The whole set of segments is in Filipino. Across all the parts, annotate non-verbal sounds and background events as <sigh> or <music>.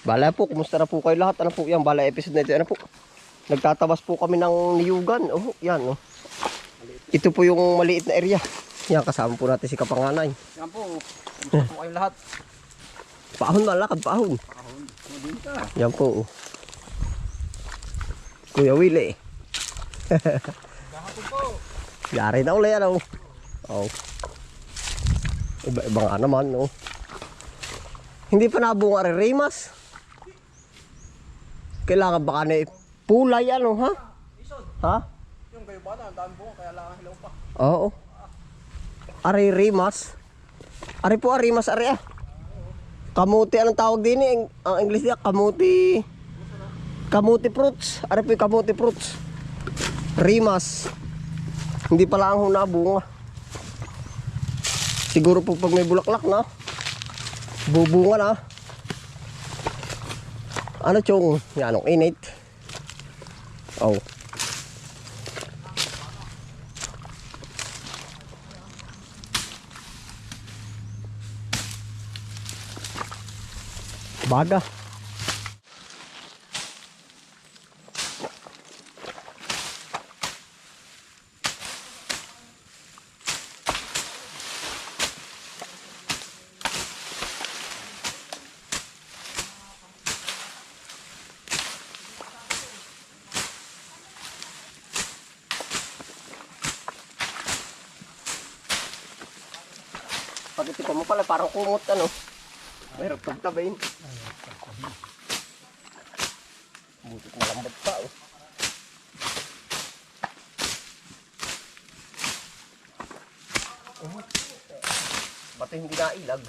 Bala po, kumusta na po kayo lahat? Ano po yan? Bala episode na ito. Ano po? Nagtatabas po kami ng niyugan. Oh, yan oh. Ito po yung maliit na area. Yan, kasama po natin si Kapanganay. Yan po. Kumusta po kayong lahat? Paahon na, lakad, paahon. Kahon. Mabin ka. Yan po. oh. Kuya Willie. Kahapon po. Yari na ulit, ano? Oh. Iba-iba nga naman, no? Hindi pa nabunga rin, Rimas. Kailangan baka na pulay, ano, ha? Isod. Ha? Yung kayo ba na? Ang dami po. Kaya lang hilaw pa. Oo. Ari Rimas. Ari po, Rimas, ari ah. Kamuti, anong tawag din eh? Ang- English niya, kamuti. Kamuti fruits. Ari po yung kamuti fruits. Rimas. Hindi pala ang nabunga. Siguro po pag may bulaklak na. Bubunga na. Ano chong? Yan, anong init. Oh. Baga. Pagkitipan mo pala, parang kumot ano. Mahirap tagtabayin. Butit malambot pa oh. Ba't hindi nailag?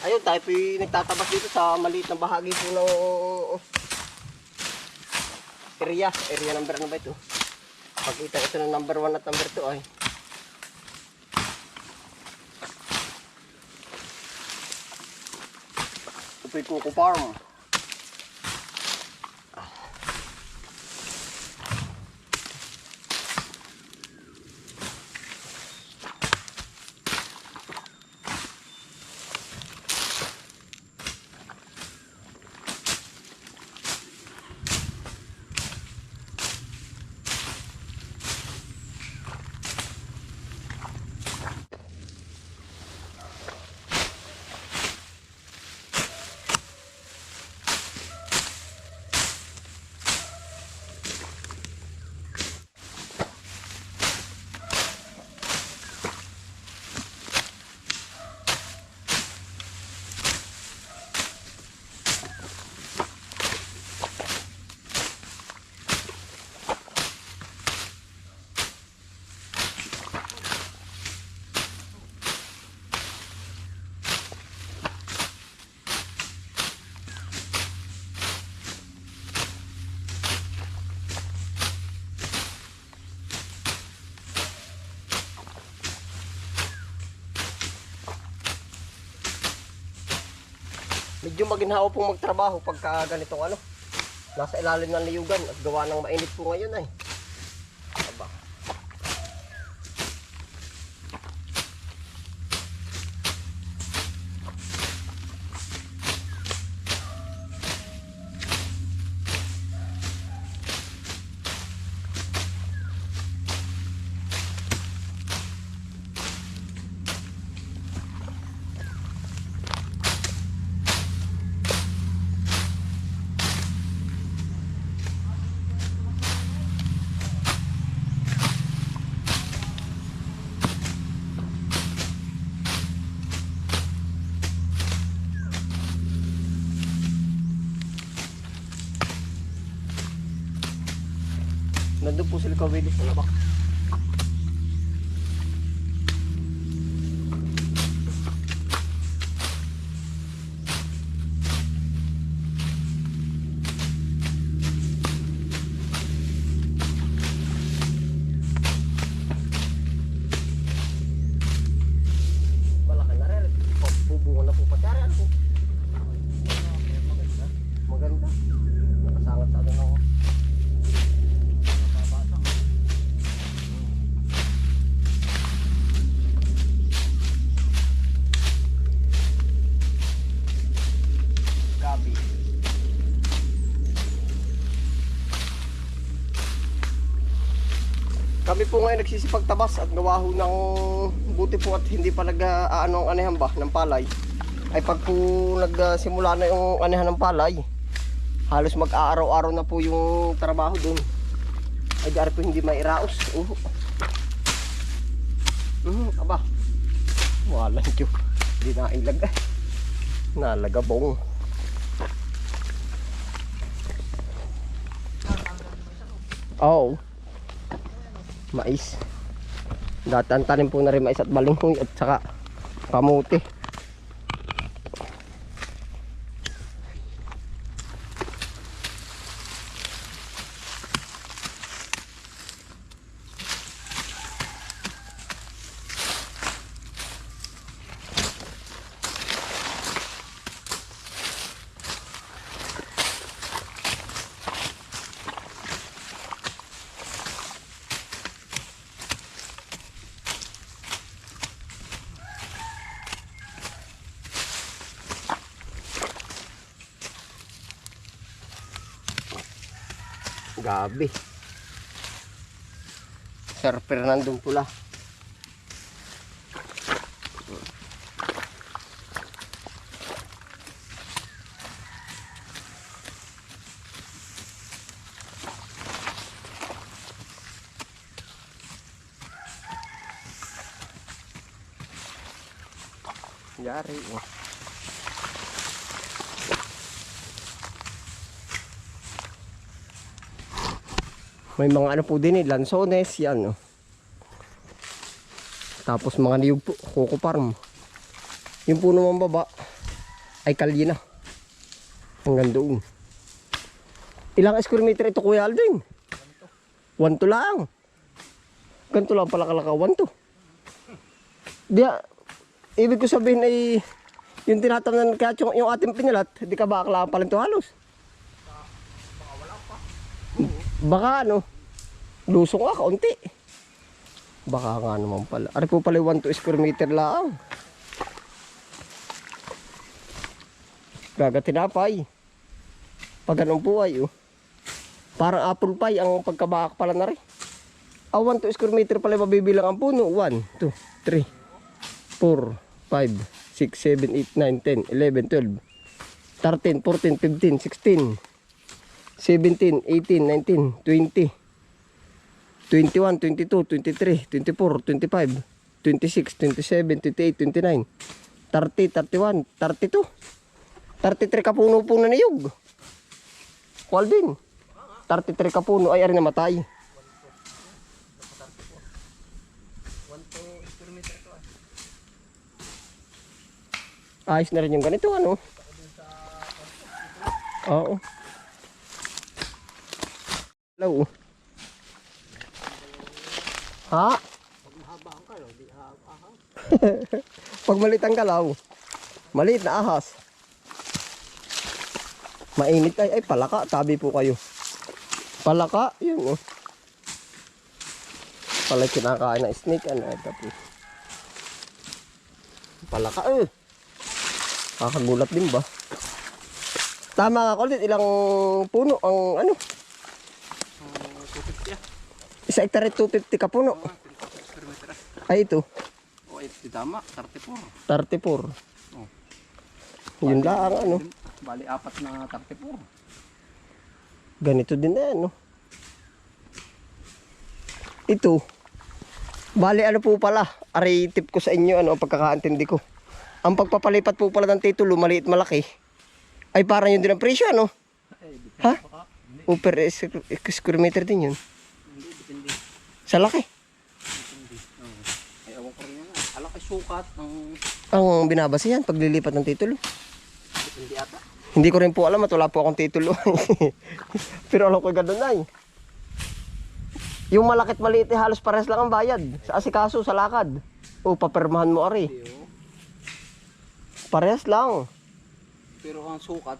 Ayun, tayo po nagtatabas dito sa maliit na bahagi po ng area. Area number ano ba ito? Pagkita ito ng number 1 at number 2 ay. Ito po yung Coco Farm. Medyo maginhawa pong magtrabaho pagka ganitong ano. Nasa ilalim ng liyugan at gawa ng mainit po ngayon ay. Aba. Nandun po sila kawili sa labak. Kami po ngayon nagsisipagtabas at gawa ho ng buti po at hindi pa nag uh, ano ang anihan ba ng palay. Ay pag po nagsimula na yung anihan ng palay, halos mag-aaraw-araw na po yung trabaho doon. Ay dari po hindi mairaos. Uh. Mhm, aba. Wala nyo. Hindi na ilag. Nalagabong. Oo. Mais. Dati ang tanim po na rin mais at balinghoy at saka kamuti. Gabi. Sir Fernando pula. Yari oh. May mga ano po din eh, lansones, yan oh. Tapos mga niyog po, coco farm. Yung puno ng baba ay kalye na. Hanggang doon. Ilang square meter ito Kuya Aldrin? One to lang. Ganito lang pala kalaka, one to. Di, ah, ibig ko sabihin ay yung tinatamnan kaya yung, ating pinalat, di ka ba aklaan pala ito halos? Baka ano, lusong ka, kaunti. Baka nga naman pala. Ari po pala 1 to square meter lang. Gaga tinapay. Pag ganun po ay, oh. Parang apple pie ang pagkabahak pala na rin. Ah, 1 to square meter pala mabibilang ang puno. 1, 2, 3, 4, 5, 6, 7, 8, 9, 10, 11, 12, 13, 14, 15, 16, 17, 18, 19, 20, 21, 22, 23, 24, 25, 26, 27, 28, 29, 30, 31, 32. 33 ka puno po na niyog. Kual din. 33 ka puno ay ari namatay. Ayos na rin yung ganito ano. Oo. Hello. Ha? <laughs> Pag maliit ang kalaw, maliit na ahas. Mainit ay, ay palaka, tabi po kayo. Palaka, yun oh. Pala kinakain na snake, ano, ito po. Palaka eh. Kakagulat din ba? Tama ka kulit, ilang puno ang ano? 250. Isa hektare 250 ka puno. 10 square meter. Ay ito, Oh, ito tama, 34. 34. Oh. Yun lang ang ano. Bali, apat na 34. Ganito din na ano. Ito. Bali ano po pala, aray tip ko sa inyo ano ang pagkakaintindi ko. Ang pagpapalipat po pala ng titulo maliit malaki ay parang yun din ang presyo ano. Ha? pa ka. Hindi, O per squ- square meter din yun. Hindi. Sa laki. Ay, awan ko rin yan. Alak ay sukat ng... Ang binabasa yan paglilipat ng titulo. Depende ata. Hindi ko rin po alam at wala po akong titulo. <laughs> Pero alam ko ganun na eh. Yung malakit maliit eh, halos pares lang ang bayad. Sa asikaso, sa lakad. O papermahan mo ari. Hindi oh. Parehas lang. Pero ang sukat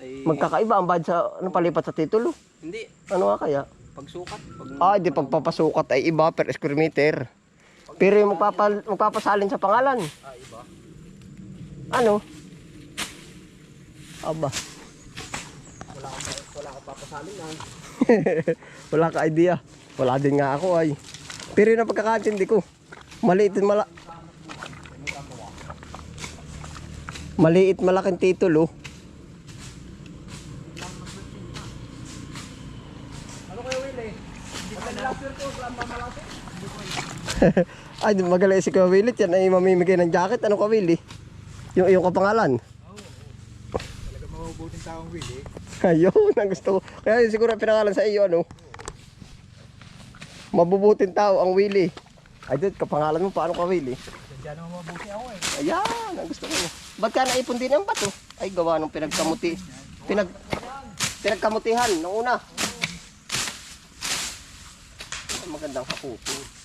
ay... Magkakaiba ang bayad sa ano, palipat sa titulo. Hindi. Ano nga kaya? Pag sukat. Pag... Ah, di pagpapasukat ay iba per square meter. Pero yung magpapa, magpapasalin sa pangalan. Ah, iba. Ano? Aba. Wala ka, wala ka papasalin lang. <laughs> Wala ka idea. Wala din nga ako ay. Pero yun ang pagkakantindi ko. Maliit mala... Maliit malaking titulo. Ano kayo, Willie? Hindi ka nilaser ko, wala mamalaki. <laughs> Ay, magaling si Kuya Willie. Yan ay mamimigay ng jacket. Ano ka Willie? Yung iyong kapangalan. Talaga mabubuting taong Willie. Ayun, ang gusto ko. Kaya yun siguro ang pinangalan sa iyo, ano? Mabubuting tao ang Willie. Ay, dude, kapangalan mo, paano ka Willie? Diyan naman mabuti ako eh. Ayan, ang gusto ko. Ba't ka naipon din ang bato? Ay, gawa nung pinagkamuti. Pinag, pinagkamutihan nung una. Ang magandang hakutin.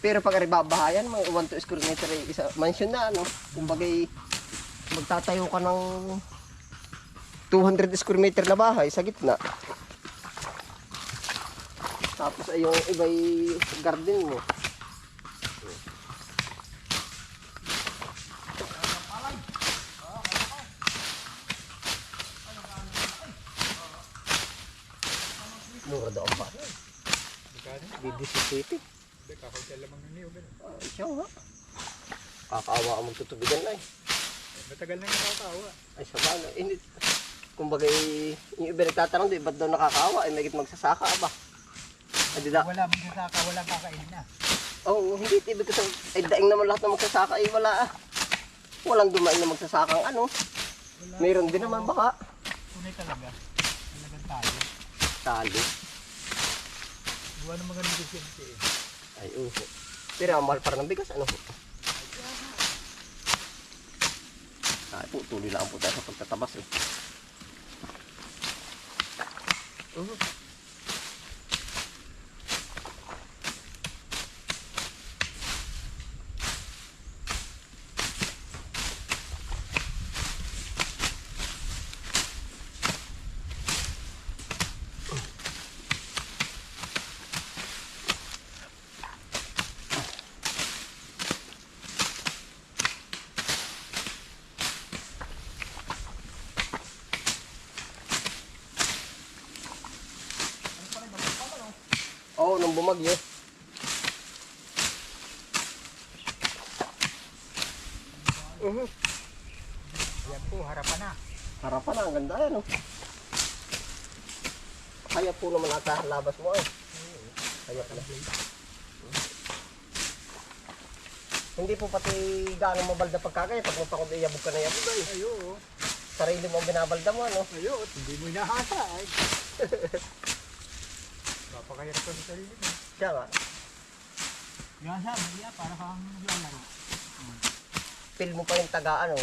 Pero pag aribabahayan, mga 1 to square meter ay isa mansion na ano. Kumbagay magtatayo ka ng 200 square meter na bahay sa gitna. Tapos ay yung iba'y garden mo. Mura daw ba? Bidisipiti. Hindi, kakaunti lamang ng niyo. Ay, siya nga. Kakaawa ka magtutubigan na eh. Matagal na nakatawa. Ay, sa ba? Hindi. Kumbaga, yung iba nagtatanong, di ba't daw nakakaawa? Ay, may magsasaka ba? Ay, di da. Wala magsasaka, walang kakain na. Oo, oh, hindi. Ibig ko sabihin, ay daing naman lahat ng magsasaka, ay wala ah. Walang dumain na magsasakang ano. Meron din naman baka. Tunay talaga. Talagang tayo. Talo. Iwan ng mga negosyante eh. Ay, oo. Pero ang mahal pa rin ng bigas, ano? Ay po, tuloy lang po tayo sa pagtatabas eh. Oo. Oo, nung bumagyo. Mhm. Yan po, harapan na. Harapan na, ang ganda yan, oh. Kaya po naman ata labas mo ay. Kaya pala. Hindi po pati gaano mabalda pagkakaya pag magpakod iyabog ka na yabog ay. Ayo. Sarili mo ang binabalda mo ano. Ayo, hindi mo inahasa ay. <laughs> Papakahirap ka sa sarili mo. Siya nga, Yan siya, Maria, para kang naglalaro. feel mo pa yung taga ano.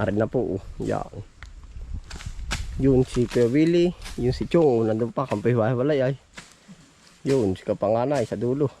Arin na po, oh. yan. Yun si Kuya Willie, yun si Chong, oh, nandun pa, kampay walay ay. Yun, si kapanganay sa dulo.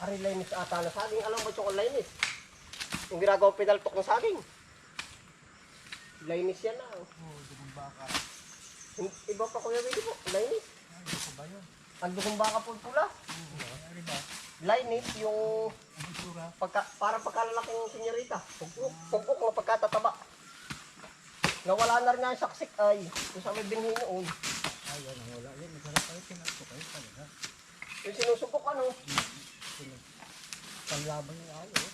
Ari linis ata na saging. Alam mo ba yung linis? Yung ginagawa pinaltok ng saging. Linis yan na. Oh. Yung Iba pa kuya Willie po. Linis. Ang dukong baka po pula. Linis yung pagka, para pagkalalaking senyorita. Pugpuk, pugpuk na pagkatataba. Nawala na rin nga yung saksik ay. Yung sa may binhi noon. Ay, ano, wala yan. Masarap kayo, pinako kayo talaga. Yung sinusubok ano. Panlaban yung ayo.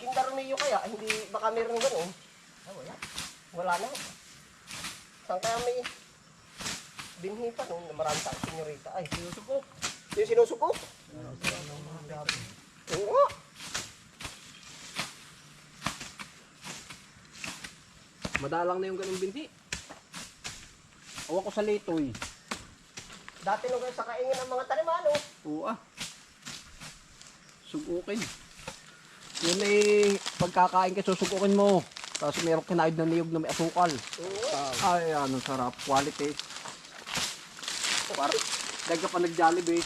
Kindarmiyo kaya. Hindi baka meron ganun. Ah, wala. Wala na. Saan kaya may binhi pa na marami sa senyorita. Ay, sinusubok. Yung sinusubok? Oo nga. Madalang na yung ganung binhi. Awa ko sa litoy. Dati nung sa kaingin ng mga talimano. Oo ah. Sugukin. Yun ay pagkakain ka susugukin mo. Tapos mayroong kinaid na niyog na may asukal. Ay, ano, sarap. Quality. Para, dahil ka pa nag-jollibee.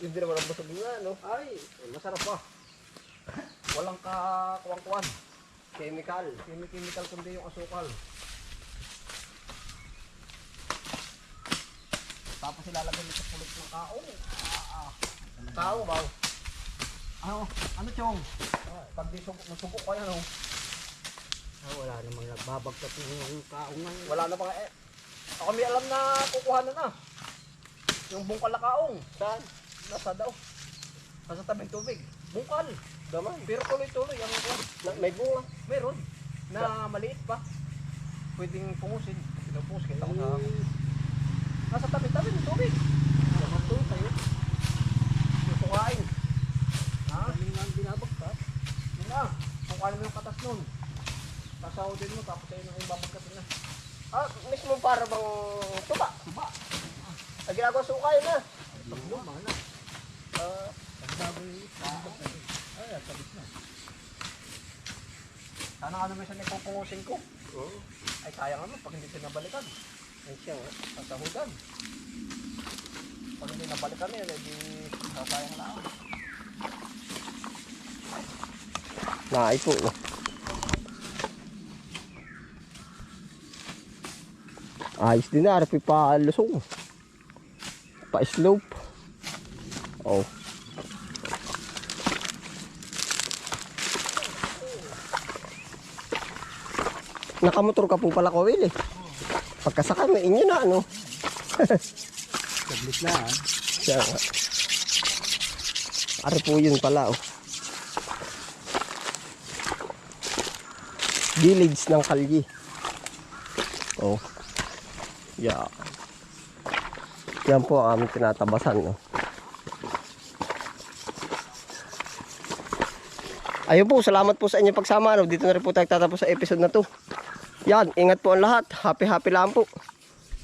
Hindi naman ang busog nga, no? Ay, masarap pa. Walang kakuwang-kuwan. Chemical. Chemical kundi yung asukal. Tapos ilalagay mo sa pulot ng kaong. Tao ba? Ano? Ano chong? Pag di sugok, masugok ka yan, oh. Ah, wala namang nagbabagkat ng kaong ngayon. Wala na nga eh. Ako may alam na kukuha na na. Yung bungkal na kaong. Saan? Nasa daw. Nasa tabing tubig. Bungkal. Daman. Pero tuloy-tuloy ang. Na, may bunga. Meron. Na maliit pa. Pwedeng pungusin. Pinupus kita ko sa... Nasa tabi-tabi ng tubig. Nakato tayo. Yung kukain. Ha? Kami nga ang binabagkat. Yun na. Kukain mo yung katas nun. Sasahudin mo tapos ayun ang ibabagkat na. Ah, mismo para bang tuba. Tuba. Ang ginagawa sukay na. Paglo, mana. Ah, Pagbaboy, Ay, sabit na. Sana ka naman siya nagpupungusin ko. Oo. Ay, sayang naman pag hindi pinabalikan. Ay siya nga. Sasahudan. Pag hindi nabalikan yun, edi sayang na ako. Naay po. No? Ayos din na. Arapi pa lusong. Pa slope. Oh. Nakamotor ka po pala ko, Will eh. Pagkasakay mo, inyo na, ano? Saglit na ah. Siya nga. Ari po yun pala, oh. Village ng Kalye. Oh. Yeah. Yan po ang aming tinatabasan, no. Ayun po, salamat po sa inyong pagsama. No? Dito na rin po tayo tatapos sa episode na to. Yan, ingat po ang lahat. Happy happy lang po.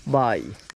Bye.